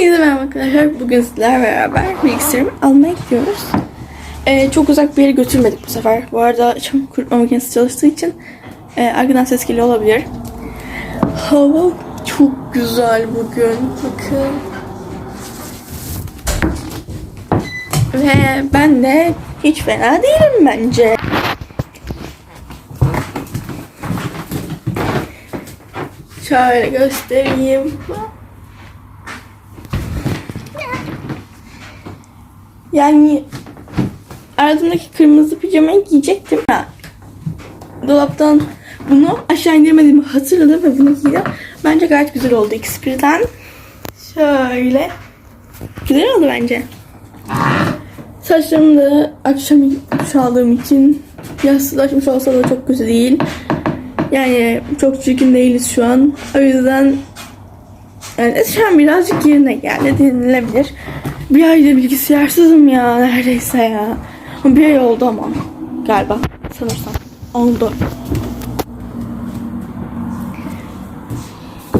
Hepinize merhaba arkadaşlar. Bugün sizlerle beraber bilgisayarımı almaya gidiyoruz. Ee, çok uzak bir yere götürmedik bu sefer. Bu arada çamur kurutma makinesi çalıştığı için e, arkadan ses geliyor olabilir. Hava çok güzel bugün. Bakın. Ve ben de hiç fena değilim bence. Şöyle göstereyim. Yani ardımdaki kırmızı pijamayı giyecektim. Ha. Dolaptan bunu aşağı indirmediğimi hatırladım ve bunu giydim. Bence gayet güzel oldu ikisi birden. Şöyle. Güzel oldu bence. Saçlarım da akşam duş aldığım için yassızlaşmış olsa da çok kötü değil. Yani çok çirkin değiliz şu an. O yüzden yani şu an birazcık yerine geldi denilebilir. Bir aydır bilgisayarsızım ya neredeyse ya. Bir ay oldu ama galiba sanırsam oldu.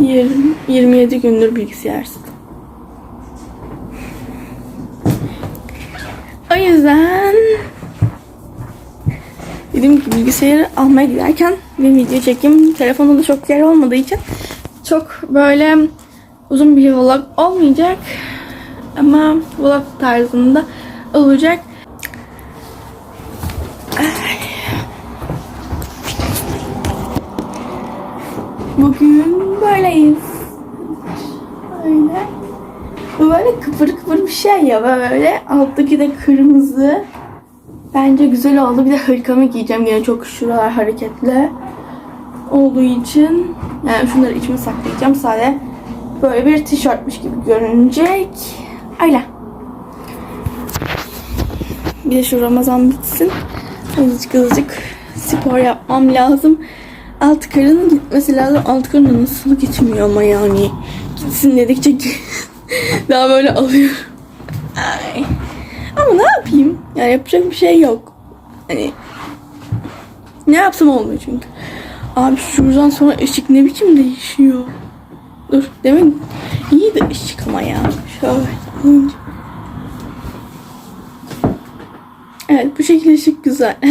20, 27 gündür bilgisayarsız. O yüzden dediğim gibi bilgisayarı almaya giderken bir video çekeyim. Telefonda da çok yer olmadığı için çok böyle uzun bir vlog olmayacak. Ama vlog tarzında olacak. Bugün böyleyiz. Böyle. Böyle kıpır kıpır bir şey ya böyle. Alttaki de kırmızı. Bence güzel oldu. Bir de hırkamı giyeceğim. Yine çok şuralar hareketli olduğu için. Yani şunları içime saklayacağım. Sadece böyle bir tişörtmüş gibi görünecek. Öyle. Bir de şu Ramazan bitsin. Azıcık azıcık spor yapmam lazım. Alt karının gitmesi lazım. Alt karın nasıl gitmiyor ama yani. Gitsin dedikçe daha böyle alıyor. Ay. Ama ne yapayım? Yani yapacak bir şey yok. Hani ne yapsam olmuyor çünkü. Abi şuradan sonra ışık ne biçim değişiyor. Dur demin iyi de ışık ama ya. Şöyle. Evet bu şekilde ışık güzel.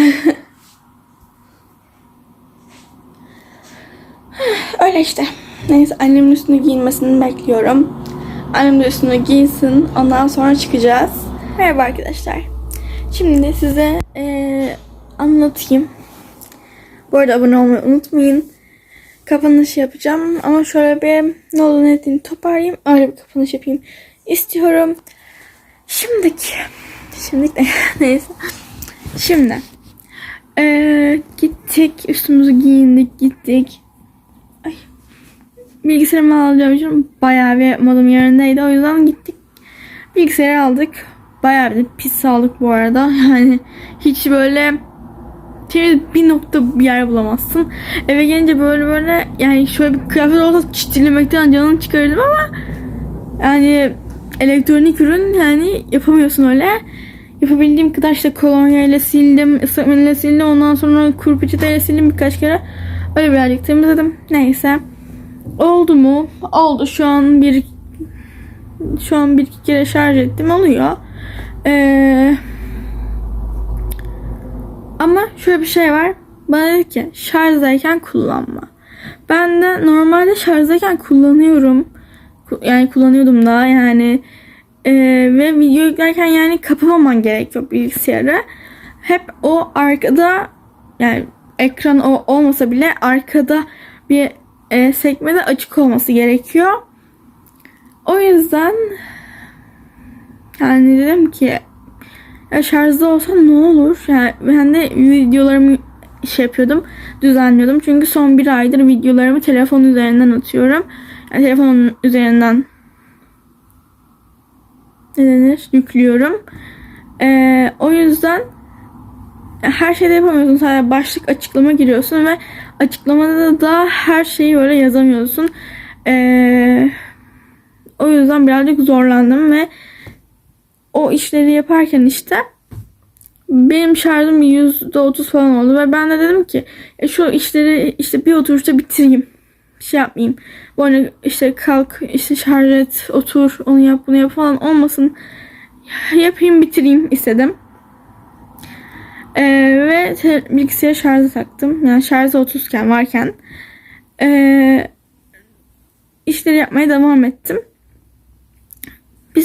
Öyle işte. Neyse annemin üstünü giyinmesini bekliyorum. Annem de üstünü giysin. Ondan sonra çıkacağız. Merhaba arkadaşlar. Şimdi size eee, anlatayım. Bu arada abone olmayı unutmayın. Kapanış yapacağım ama şöyle bir ne olduğunu ne ettiğini toparlayayım. Öyle bir kapanış yapayım istiyorum. Şimdiki. Şimdilik de neyse. Şimdi. eee, gittik. Üstümüzü giyindik. Gittik. Ay. Bilgisayarımı alacağım için bayağı bir modum yerindeydi. O yüzden gittik. Bilgisayarı aldık. Bayağı bir pis sağlık bu arada. Yani hiç böyle şey bir nokta bir yer bulamazsın. Eve gelince böyle böyle yani şöyle bir kıyafet olsa çitilemekten canını çıkarırdım ama yani elektronik ürün yani yapamıyorsun öyle. Yapabildiğim kadar işte kolonya ile sildim, ıslak ile sildim. Ondan sonra kuru peçeteyle sildim birkaç kere. Öyle birazcık temizledim. Neyse. Oldu mu? Oldu. Şu an bir şu an bir iki kere şarj ettim. Oluyor. Eee ama şöyle bir şey var. Bana dedi ki şarjdayken kullanma. Ben de normalde şarjdayken kullanıyorum. Ku- Yani kullanıyordum da yani. Ee, ve video yüklerken yani kapamaman gerekiyor bilgisayarı. Hep o arkada yani ekran o olmasa bile arkada bir e, sekmede açık olması gerekiyor. O yüzden yani dedim ki şarjda olsa ne olur? Yani ben de videolarımı şey yapıyordum, düzenliyordum. Çünkü son bir aydır videolarımı telefon üzerinden atıyorum. Yani telefonun üzerinden ne denir? Yüklüyorum. Ee, o yüzden her şeyde yapamıyorsun. Sadece başlık açıklama giriyorsun ve açıklamada da her şeyi böyle yazamıyorsun. Ee, o yüzden birazcık zorlandım ve o işleri yaparken işte benim şarjım %30 falan oldu ve ben de dedim ki e, şu işleri işte bir oturuşta bitireyim şey yapmayayım. Hani işte kalk işte şarj et otur onu yap bunu yap falan olmasın. Yapayım bitireyim istedim. Ee, ve bilgisayarı şarja taktım. Yani şarjı 30 iken varken. Ee, işleri yapmaya devam ettim.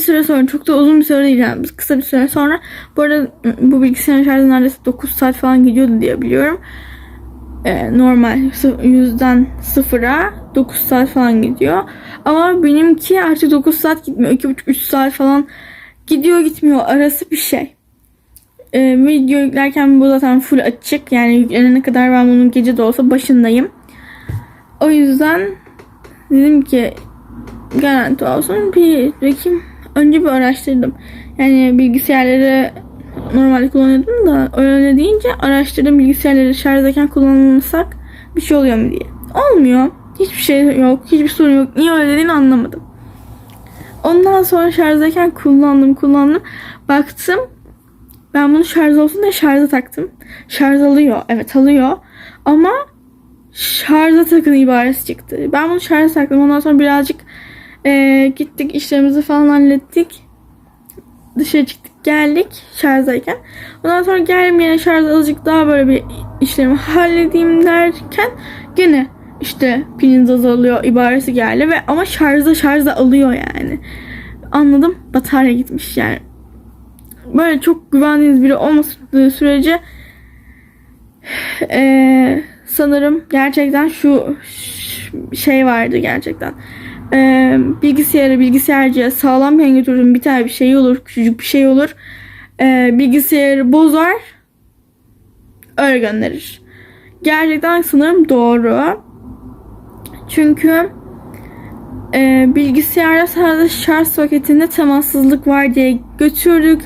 Süre sonra çok da uzun bir süre değil yani kısa bir süre sonra bu arada bu bilgisayarın şarjı neredeyse 9 saat falan gidiyordu diye biliyorum. Ee, normal yüzden sıfıra 9 saat falan gidiyor. Ama benimki artık 9 saat gitmiyor. 2,5-3 saat falan gidiyor gitmiyor arası bir şey. Ee, video yüklerken bu zaten full açık. Yani yüklenene kadar ben bunun gece de olsa başındayım. O yüzden dedim ki garanti olsun bir bakayım. Önce bir araştırdım. Yani bilgisayarları normal kullanıyordum da öyle deyince araştırdım bilgisayarları şarjdayken kullanılırsak bir şey oluyor mu diye. Olmuyor. Hiçbir şey yok. Hiçbir sorun yok. Niye öyle dediğini anlamadım. Ondan sonra şarjdayken kullandım kullandım. Baktım ben bunu şarj olsun diye şarja taktım. Şarj alıyor. Evet alıyor. Ama şarja takın ibaresi çıktı. Ben bunu şarja taktım. Ondan sonra birazcık eee, gittik işlerimizi falan hallettik. Dışarı çıktık geldik şarjdayken. Ondan sonra geldim yine şarj azıcık daha böyle bir işlerimi halledeyim derken gene işte piliniz azalıyor ibaresi geldi ve ama şarjda şarjda alıyor yani. Anladım batarya gitmiş yani. Böyle çok güvendiğiniz biri olmadığı sürece eee, sanırım gerçekten şu şey vardı gerçekten. Eee bilgisayarı bilgisayarcıya sağlam yan götürdüm bir tane bir şey olur küçücük bir şey olur. Eee, bilgisayarı bozar öyle gönderir. Gerçekten sanırım doğru. Çünkü e, bilgisayarda sadece şarj soketinde temassızlık var diye götürdük.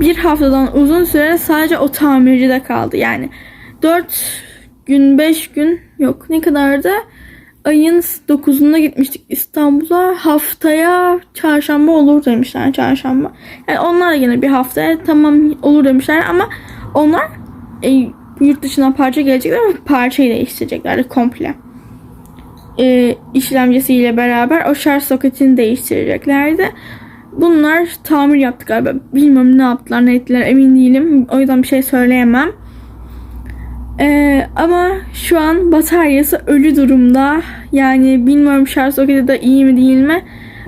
Bir haftadan uzun süre sadece o tamircide kaldı. Yani 4 gün 5 gün yok ne kadardı? Ayın 9'unda gitmiştik İstanbul'a. Haftaya çarşamba olur demişler çarşamba. Yani onlar da yine bir haftaya tamam olur demişler ama onlar e, yurt dışından parça gelecekler ve parçayı değiştirecekler komple e, işlemcisiyle beraber o şarj soketini değiştireceklerdi. Bunlar tamir yaptı galiba. Bilmiyorum ne yaptılar ne ettiler emin değilim. O yüzden bir şey söyleyemem. E, ama şu an bataryası ölü durumda. Yani bilmiyorum şarj soketi de iyi mi değil mi.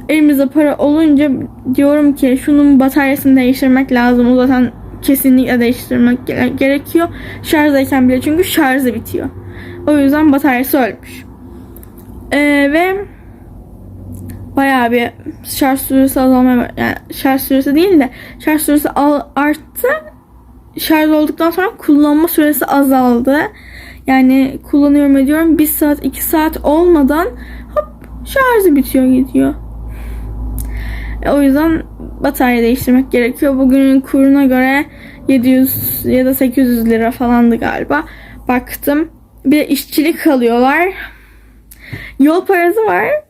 Elimizde para olunca diyorum ki şunun bataryasını değiştirmek lazım. O zaten kesinlikle değiştirmek gere- gerekiyor. Şarjdayken bile çünkü şarjı bitiyor. O yüzden bataryası ölmüş. Ee, ve bayağı bir şarj süresi azalmaya yani şarj süresi değil de şarj süresi arttı. Şarj olduktan sonra kullanma süresi azaldı. Yani kullanıyorum ediyorum 1 saat 2 saat olmadan hop şarjı bitiyor gidiyor. E, o yüzden batarya değiştirmek gerekiyor. Bugünün kuruna göre 700 ya da 800 lira falandı galiba. Baktım. Bir de işçilik alıyorlar. Yol parası var.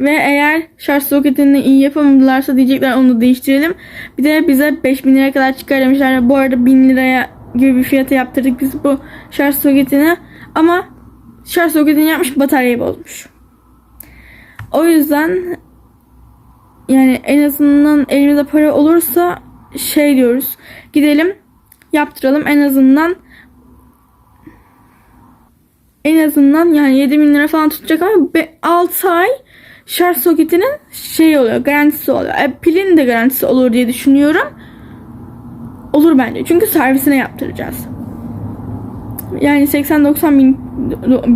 Ve eğer şarj soketini iyi yapamadılarsa diyecekler onu değiştirelim. Bir de bize 5000 liraya kadar çıkar demişler. Bu arada 1000 liraya gibi bir fiyata yaptırdık biz bu şarj soketini. Ama şarj soketini yapmış bataryayı bozmuş. O yüzden yani en azından elimizde para olursa şey diyoruz. Gidelim yaptıralım en azından en azından yani 7000 lira falan tutacak ama 6 ay şarj soketinin şey oluyor garantisi oluyor. E, pilin de garantisi olur diye düşünüyorum. Olur bence. Çünkü servisine yaptıracağız. Yani 80-90 bin,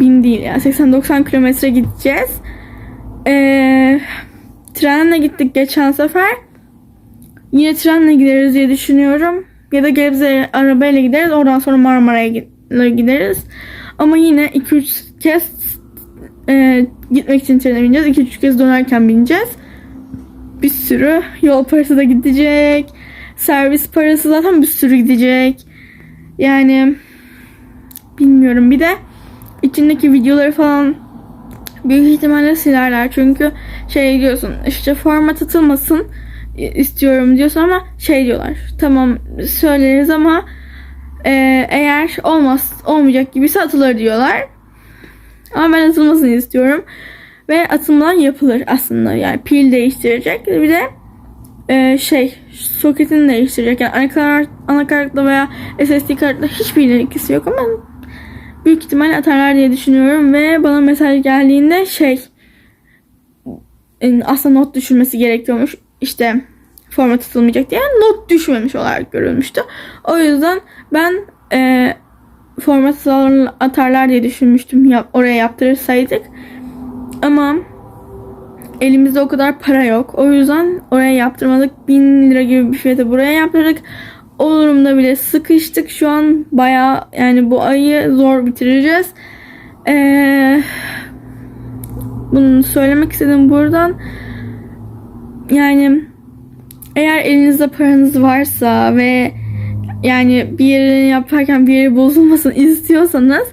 bin değil yani 80-90 kilometre gideceğiz. Eee trenle gittik geçen sefer. Yine trenle gideriz diye düşünüyorum. Ya da Gebze'ye arabayla gideriz. Oradan sonra Marmara'ya gi- gideriz. Ama yine 2-3 kez e, gitmek için trene bineceğiz. 2-3 kez dönerken bineceğiz. Bir sürü yol parası da gidecek. Servis parası zaten bir sürü gidecek. Yani bilmiyorum. Bir de içindeki videoları falan büyük ihtimalle silerler. Çünkü şey diyorsun işte format atılmasın istiyorum diyorsun ama şey diyorlar. Tamam söyleriz ama e, eğer olmaz olmayacak gibiyse atılır diyorlar. Ama ben atılmasını istiyorum. Ve atılmadan yapılır aslında. Yani pil değiştirecek. Bir de e, şey soketini değiştirecek. Yani anakart, anakartla veya SSD kartla hiçbir ilgisi yok ama büyük ihtimal atarlar diye düşünüyorum. Ve bana mesaj geldiğinde şey e, aslında not düşürmesi gerekiyormuş. İşte format atılmayacak diye not düşmemiş olarak görülmüştü. O yüzden ben e, format atarlar diye düşünmüştüm yap, oraya yaptırırsaydık. Ama elimizde o kadar para yok. O yüzden oraya yaptırmadık. 1000 lira gibi bir fiyata buraya yaptırdık. O durumda bile sıkıştık. Şu an baya yani bu ayı zor bitireceğiz. Ee, bunu söylemek istedim buradan. Yani eğer elinizde paranız varsa ve yani bir yerini yaparken bir yeri bozulmasın istiyorsanız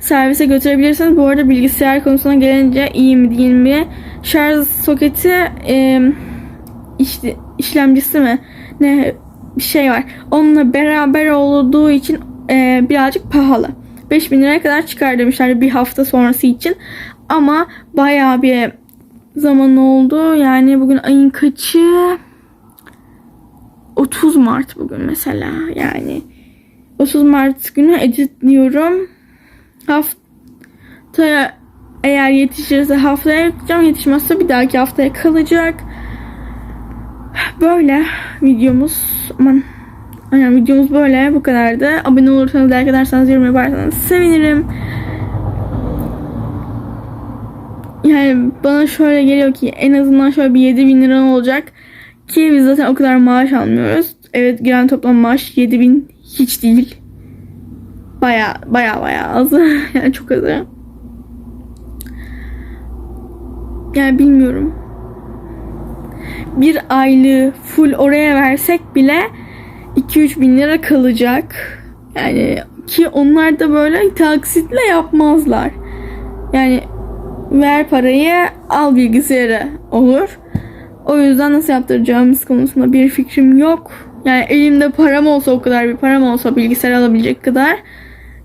servise götürebilirsiniz. Bu arada bilgisayar konusuna gelince iyi mi değil mi? Şarj soketi e, işte, işlemcisi mi? Ne bir şey var. Onunla beraber olduğu için e, birazcık pahalı. 5000 liraya kadar çıkar demişler bir hafta sonrası için. Ama bayağı bir zaman oldu. Yani bugün ayın kaçı? 30 Mart bugün mesela. Yani 30 Mart günü editliyorum. Haftaya eğer yetişirse haftaya yapacağım. Yetişmezse bir dahaki haftaya kalacak. Böyle videomuz. Aman. Aynen videomuz böyle. Bu kadardı. Abone olursanız, like ederseniz, yorum yaparsanız sevinirim. Yani bana şöyle geliyor ki en azından şöyle bir 7000 lira olacak. Ki biz zaten o kadar maaş almıyoruz. Evet giren toplam maaş 7000 hiç değil. Baya baya baya az. yani çok az. Yani bilmiyorum. Bir aylığı full oraya versek bile 2-3 bin lira kalacak. Yani ki onlar da böyle taksitle yapmazlar. Yani ver parayı al bilgisayarı olur. O yüzden nasıl yaptıracağımız konusunda bir fikrim yok. Yani elimde param olsa o kadar bir param olsa bilgisayar alabilecek kadar.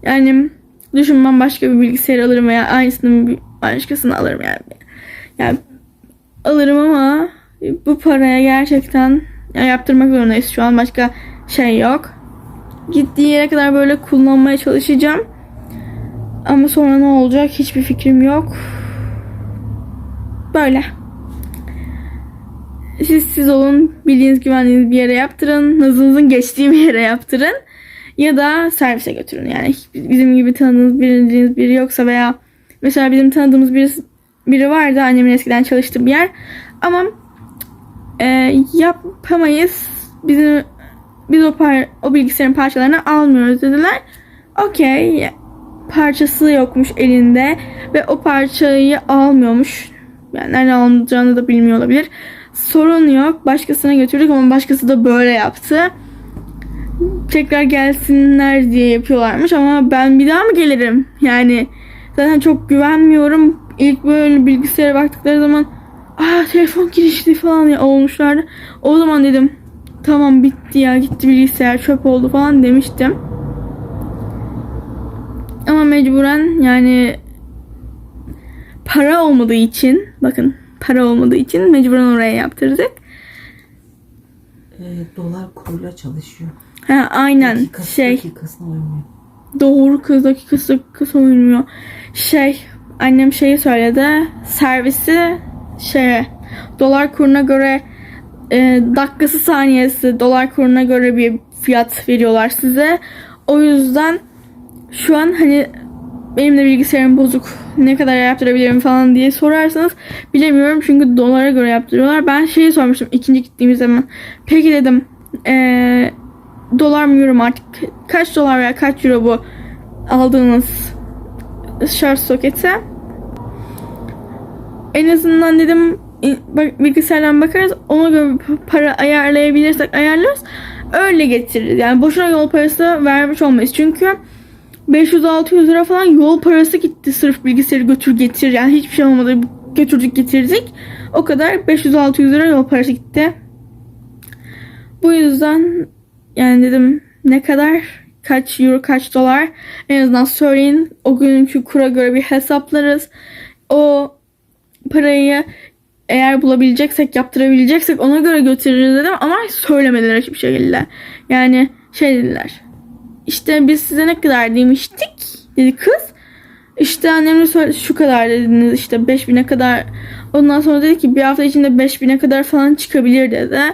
Yani düşün başka bir bilgisayar alırım veya aynısını bir başkasını alırım yani. Yani alırım ama bu paraya gerçekten yani yaptırmak zorundayız şu an başka şey yok. Gittiği yere kadar böyle kullanmaya çalışacağım. Ama sonra ne olacak hiçbir fikrim yok. Böyle. Siz siz olun. Bildiğiniz güvendiğiniz bir yere yaptırın. Nazınızın geçtiği bir yere yaptırın. Ya da servise götürün. Yani bizim gibi tanıdığınız bildiğiniz biri yoksa veya mesela bizim tanıdığımız biri, biri vardı. Annemin eskiden çalıştığı bir yer. Ama e, yapamayız. Bizim biz o par o bilgisayarın parçalarını almıyoruz dediler. Okey. Parçası yokmuş elinde ve o parçayı almıyormuş. Yani nereden alınacağını da bilmiyor olabilir. Sorun yok. Başkasına götürdük ama başkası da böyle yaptı. Tekrar gelsinler diye yapıyorlarmış ama ben bir daha mı gelirim? Yani zaten çok güvenmiyorum. İlk böyle bilgisayara baktıkları zaman aa telefon girişli falan ya olmuşlardı. O zaman dedim tamam bitti ya gitti bilgisayar çöp oldu falan demiştim. Ama mecburen yani para olmadığı için bakın para olmadığı için mecburen oraya yaptırdık. E, dolar kuruyla çalışıyor. Ha aynen Dakikası şey dakikasına uymuyor. doğru kız dakikası dakikası uymuyor. Şey annem şeyi söyledi servisi şeye dolar kuruna göre e, dakikası saniyesi dolar kuruna göre bir fiyat veriyorlar size. O yüzden şu an hani benim de bilgisayarım bozuk ne kadar yaptırabilirim falan diye sorarsanız bilemiyorum çünkü dolara göre yaptırıyorlar. Ben şeyi sormuştum ikinci gittiğimiz zaman. Peki dedim eee, dolar mı euro mu artık kaç dolar veya kaç euro bu aldığınız şarj soketi? En azından dedim bilgisayardan bakarız ona göre para ayarlayabilirsek ayarlarız. Öyle getiririz. Yani boşuna yol parası vermiş olmayız. Çünkü 500-600 lira falan yol parası gitti sırf bilgisayarı götür getir. Yani hiçbir şey olmadı. Götürdük getirdik. O kadar 500-600 lira yol parası gitti. Bu yüzden yani dedim ne kadar kaç euro kaç dolar en azından söyleyin. O günkü kura göre bir hesaplarız. O parayı eğer bulabileceksek yaptırabileceksek ona göre götürürüz dedim ama söylemediler hiçbir şekilde. Yani şey dediler. İşte biz size ne kadar demiştik dedi kız. İşte annem de söyledi şu kadar dediniz işte 5000'e kadar. Ondan sonra dedi ki bir hafta içinde 5000'e kadar falan çıkabilir dedi.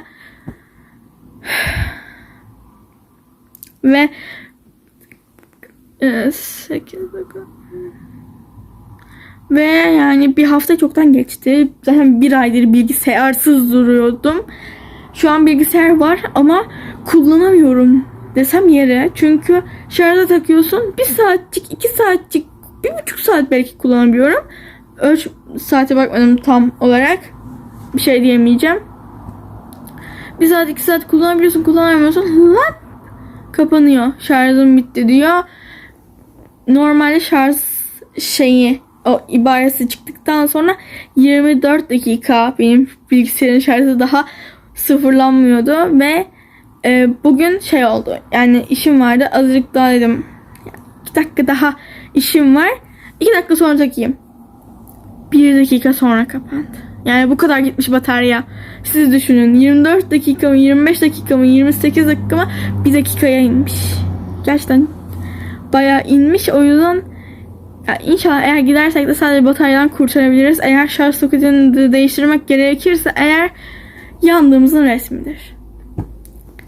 Ve e, 8 dakika. Ve yani bir hafta çoktan geçti. Zaten bir aydır bilgisayarsız duruyordum. Şu an bilgisayar var ama kullanamıyorum desem yere. Çünkü şarja takıyorsun. Bir saatçik, iki saatçik, bir buçuk saat belki kullanabiliyorum. Ölç saate bakmadım tam olarak. Bir şey diyemeyeceğim. Bir saat iki saat kullanabiliyorsun kullanamıyorsun. Lan kapanıyor. Şarjım bitti diyor. Normalde şarj şeyi o ibaresi çıktıktan sonra 24 dakika benim bilgisayarın şarjı daha sıfırlanmıyordu ve e, bugün şey oldu. Yani işim vardı. Azıcık daha dedim. 2 dakika daha işim var. 2 dakika sonra takayım. 1 dakika sonra kapandı. Yani bu kadar gitmiş batarya. Siz düşünün 24 dakika mı 25 dakika mı 28 dakika mı 1 dakikaya inmiş. Gerçekten bayağı inmiş. O yüzden ya inşallah eğer gidersek de sadece bataryadan kurtarabiliriz. Eğer şarj soketini de değiştirmek gerekirse eğer yandığımızın resmidir.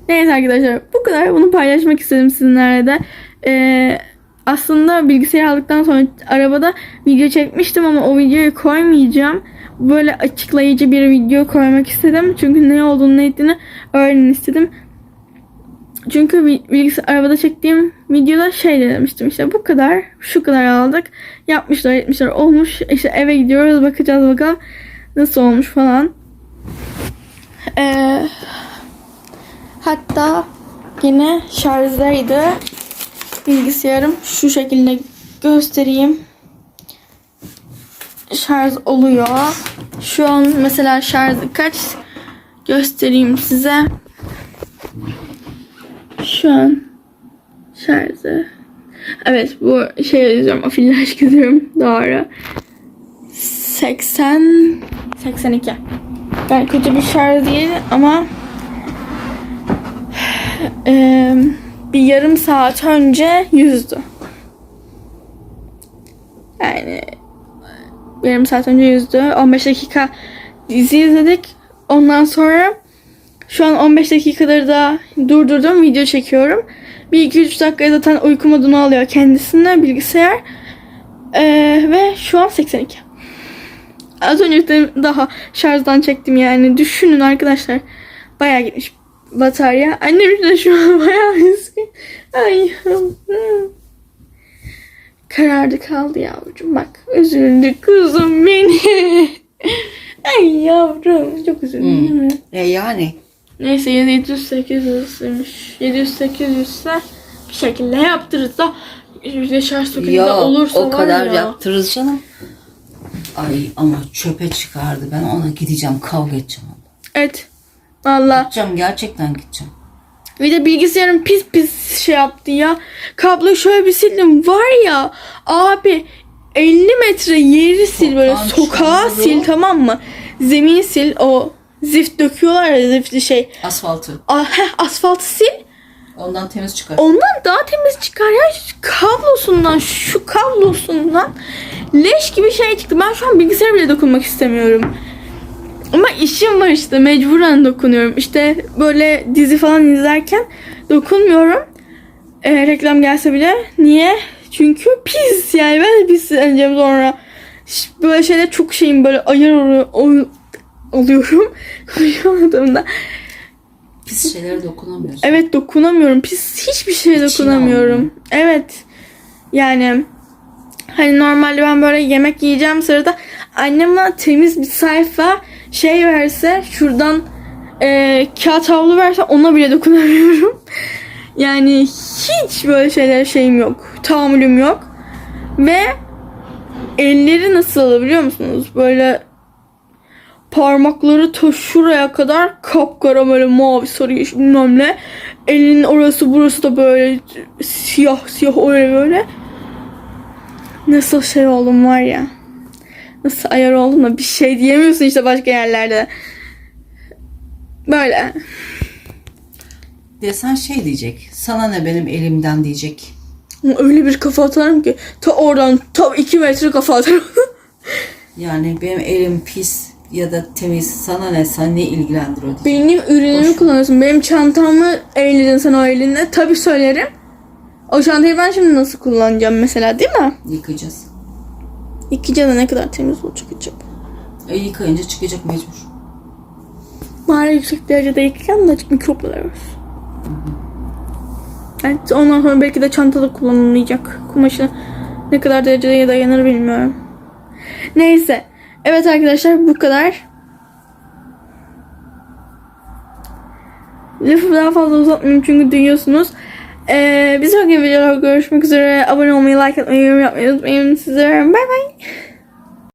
Neyse arkadaşlar bu kadar. Bunu paylaşmak istedim sizinlerle de. Ee, aslında bilgisayar aldıktan sonra arabada video çekmiştim ama o videoyu koymayacağım. Böyle açıklayıcı bir video koymak istedim. Çünkü ne olduğunu ne ettiğini öğrenin istedim. Çünkü bilgisayar arabada çektiğim videoda şey de demiştim işte bu kadar şu kadar aldık yapmışlar etmişler olmuş işte eve gidiyoruz bakacağız bakalım nasıl olmuş falan. Hatta yine şarjdaydı bilgisayarım şu şekilde göstereyim şarj oluyor. Şu an mesela şarjı kaç göstereyim size. Şu an şarjı. Evet bu şey yazıyorum. Afillaj yazıyorum. Doğru. 80 82. Yani kötü bir şarj değil ama eee, bir yarım saat önce yüzdü. Yani yarım saat önce yüzdü. 15 dakika dizi izledik. Ondan sonra şu an 15 dakikadır da durdurdum. Video çekiyorum. 1-2-3 dakikaya zaten uyku modunu alıyor kendisine bilgisayar. Ee, ve şu an 82. Az önce daha şarjdan çektim yani. Düşünün arkadaşlar. Bayağı gitmiş batarya. Annem de şu an bayağı üzgün. Ay yavrum. Karardı kaldı yavrucuğum. Bak üzüldü kuzum beni. Ay yavrum. Çok üzüldüm değil mi? E yani. Neyse 700 800 demiş. 700 800 ise bir şekilde yaptırırız da yüzde şarj soketi de Ya olursa o kadar ya. yaptırırız canım. Ay ama çöpe çıkardı. Ben ona gideceğim kavga edeceğim. Evet. Valla. Gideceğim gerçekten gideceğim. Bir de bilgisayarım pis pis şey yaptı ya. Kabloyu şöyle bir sildim. Var ya abi 50 metre yeri sil böyle Sokağın sokağa çamuru. sil tamam mı? Zemini sil o zift döküyorlar ya ziftli şey. Asfaltı. Ah, heh, asfaltı sil. Ondan temiz çıkar. Ondan daha temiz çıkar ya. Şu Kablosundan şu kablosundan leş gibi şey çıktı. Ben şu an bilgisayara bile dokunmak istemiyorum. Ama işim var işte mecburen dokunuyorum. İşte böyle dizi falan izlerken dokunmuyorum. Ee, reklam gelse bile. Niye? Çünkü pis yani ben de pisleneceğim sonra. Böyle şeyler çok şeyim böyle ol- oluyorum. Konuşamadığımda. Pis şeylere dokunamıyorsun. Evet dokunamıyorum. Pis hiçbir şeye İçine dokunamıyorum. Evet. Yani hani normalde ben böyle yemek yiyeceğim sırada annem bana temiz bir sayfa şey verse şuradan e, kağıt havlu verse ona bile dokunamıyorum. Yani hiç böyle şeyler şeyim yok. Tahammülüm yok. Ve elleri nasıl biliyor musunuz? Böyle parmakları ta şuraya kadar kapkara böyle mavi sarı yeşil bilmem ne. Elinin orası burası da böyle siyah siyah öyle böyle. Nasıl şey oldum var ya. Nasıl ayar oldum da bir şey diyemiyorsun işte başka yerlerde. Böyle. Desen şey diyecek. Sana ne benim elimden diyecek. Öyle bir kafa atarım ki ta oradan ta 2 metre kafa atarım. Yani benim elim pis ya da temiz. Sana ne? Sen ne ilgilendir o diyecek. Benim ürünümü Boş. kullanıyorsun. Benim çantamı eğledin sen o elinle. Tabii söylerim. O çantayı ben şimdi nasıl kullanacağım mesela değil mi? Yıkayacağız. Yıkayacağız da ne kadar temiz olacak acaba? E, yıkayınca çıkacak mecbur. Bari yüksek derecede yıkayalım da mikroplar var. Evet, ondan sonra belki de çantada kullanılmayacak. Kumaşı ne kadar derecede dayanır bilmiyorum. Neyse. Evet arkadaşlar bu kadar. Lafı daha fazla uzatmayayım çünkü duyuyorsunuz. Ee, bir sonraki videoda görüşmek üzere. Abone olmayı, like atmayı, yorum yapmayı unutmayın. Sizlere bay bay.